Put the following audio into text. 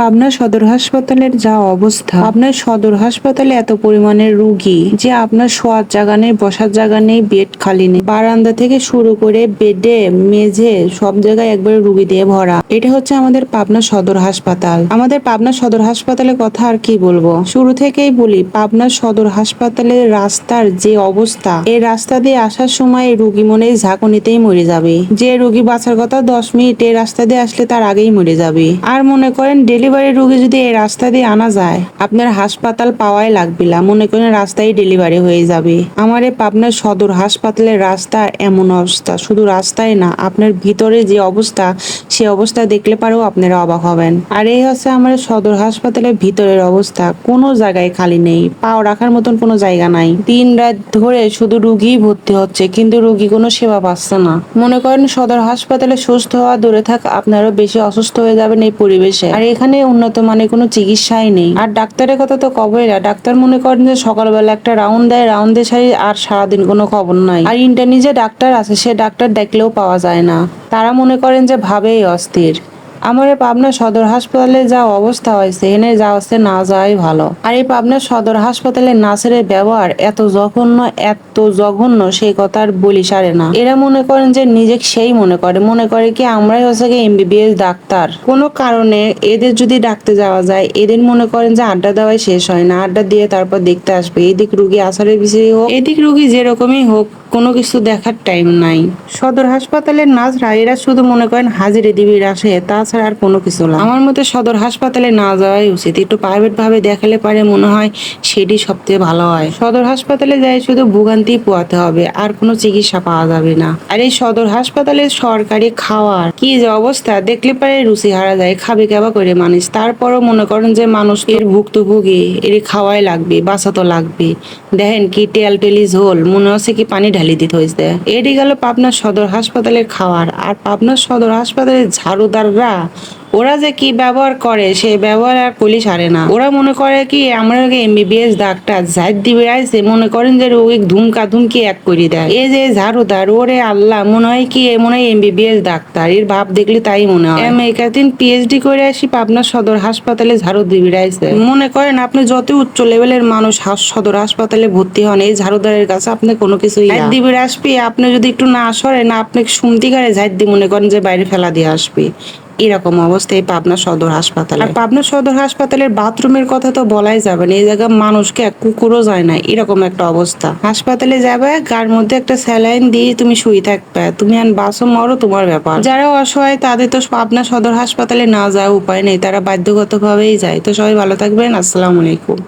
পাবনা সদর হাসপাতালের যা অবস্থা। আপনার সদর হাসপাতালে এত পরিমাণের রুগী যে আপনার শোয়ার জায়গা নেই, বসার জায়গা নেই, বেড খালি নেই। বারান্দা থেকে শুরু করে বেডে, মেঝে সব জায়গায় একবারে রুগী দিয়ে ভরা। এটা হচ্ছে আমাদের পাবনা সদর হাসপাতাল। আমাদের পাবনা সদর হাসপাতালের কথা আর কি বলব? শুরু থেকেই বলি, পাবনা সদর হাসপাতালের রাস্তার যে অবস্থা, এই রাস্তা দিয়ে আসার সময় রুগী মনে ঝাঁকুনিতেই মরে যাবে। যে রুগী বাঁচার কথা দশ মিনিট এই রাস্তা দিয়ে আসলে তার আগেই মরে যাবে। আর মনে করেন ডেলিভারি রোগী যদি এই রাস্তা দিয়ে আনা যায়, আপনার হাসপাতাল পাওয়াই লাগবে না মনে করেন রাস্তায় ডেলিভারি হয়ে যাবে। আমার এই পাবনার সদর হাসপাতালের রাস্তা এমন অবস্থা। শুধু রাস্তায় না, আপনার ভিতরে যে অবস্থা সে অবস্থা দেখলে পারেও আপনারা অবাক হবেন। আর এই হচ্ছে আমার সদর হাসপাতালের ভিতরের অবস্থা। কোনো জায়গায় খালি নেই। পাও রাখার মতন কোনো জায়গা নাই। দিন রাত ধরে শুধু রুগী ভর্তি হচ্ছে, কিন্তু রুগী কোনো সেবা পাচ্ছে না। মনে করেন সদর হাসপাতালে সুস্থ হওয়া, দূরে থাক আপনারও বেশি অসুস্থ হয়ে যাবেন এই পরিবেশে। আর এখানে উন্নত মানের কোনো চিকিৎসাই নেই। আর ডাক্তারের কথা তো কবই না। ডাক্তার মনে করেন যে সকালবেলা একটা রাউন্ড দেয়, রাউন্ডে সারি, আর সারাদিন কোনো খবর নাই। আর ইন্টারনি যে ডাক্তার আছে, সে ডাক্তার দেখলেও পাওয়া যায় না। তারা মনে করেন যে ভাবেই অস্থির। আমার পাবনা সদর হাসপাতালে যা অবস্থা হয়েছে, এনে হচ্ছে না যাওয়াই ভালো। আর এই পাবনা সদর হাসপাতালে নার্সের ব্যবহার এত জঘন্য এত জঘন্য, সেই কথা আর বলি সারে না। এরা মনে করেন যে নিজে সেই মনে করে। মনে করে কি আমরাই হচ্ছে কি এমবিবিএস ডাক্তার। কোনো কারণে এদের যদি ডাকতে যাওয়া যায়, এদের মনে করেন যে আড্ডা দেওয়াই শেষ হয় না। আড্ডা দিয়ে তারপর দেখতে আসবে। এদিক রুগী আসারের বিষয়ে হোক, এদিক রুগী যেরকমই হোক, কোনো কিছু দেখার টাইম নাই। সদর হাসপাতালের নার্সরা এরা শুধু মনে করেন হাজিরে দিবির আসে। তাছাড়া আর কোনো কিছু না। আমার মতে সদর হাসপাতালে না যাওয়াই উচিত। একটু প্রাইভেট ভাবে দেখালে পারে মনে হয় সেটি সবচেয়ে ভালো হয়। সদর হাসপাতালে যাই, শুধু ভোগান্তি পোয়াতে হবে, আর কোনো চিকিৎসা পাওয়া যাবে না। আর এই সদর হাসপাতালে সরকারি খাওয়ার কি যে অবস্থা, দেখলে পারে রুচি হারা যায়, খাবে কেবা করে মানুষ। তারপরও মনে করেন যে মানুষ এর ভুক্তভোগী, এর খাওয়াই লাগবে বাঁচা তো লাগবে। দেখেন কি তেল টেলি ঝোল, মনে হচ্ছে কি পানি ঢালি দিতে হয়েছে। এটি গেল পাবনা সদর হাসপাতালের খাওয়ার। আর পাবনা সদর হাসপাতালের ঝাড়ুদাররা Да. ওরা যে কি ব্যবহার করে সেই ব্যবহার আর পুলিশ আরে না। ওরা মনে করে কি আমরা এমবিবিএস ডাক্তার জাত দিবে আইসে মনে করেন যে রোগী ধুমকা ধুমকি এক করে দেয়। এই যে ঝাড়ুদার ওরে আল্লাহ মনে হয় কি এ মনে হয় এমবিবিএস ডাক্তার। এর ভাব দেখলে তাই মনে হয়। একাদিন পিএইচডি করে আসি পাবনা সদর হাসপাতালে ঝাড়ু দিবি আইসে মনে করেন আপনি যত উচ্চ লেভেলের মানুষ হাস- সদর হাসপাতালে ভর্তি হন এই ঝাড়ুদারের কাছে আপনি কোনো কিছুই দিবির আসবি আপনি যদি একটু না সরেন আপনি সুমতিকারে ঝাড় দিয়ে মনে করেন যে বাইরে ফেলা দিয়ে আসবে। এরকম অবস্থায় পাবনা সদর হাসপাতালে। পাবনা সদর হাসপাতালের বাথরুমের কথা তো বলাই যাবে না, এই জায়গায় মানুষকে এক কুকুরও যায় না, এরকম একটা অবস্থা। হাসপাতালে যাবে, গার মধ্যে একটা স্যালাইন দিয়ে তুমি শুয়ে থাকবে, তুমি আন বাসও মরো তোমার ব্যাপার। যারা অসহায়, তাদের তো পাবনা সদর হাসপাতালে না যাওয়া উপায় নেই, তারা বাধ্যগত ভাবেই যায়। তো সবাই ভালো থাকবেন, আসসালামু আলাইকুম।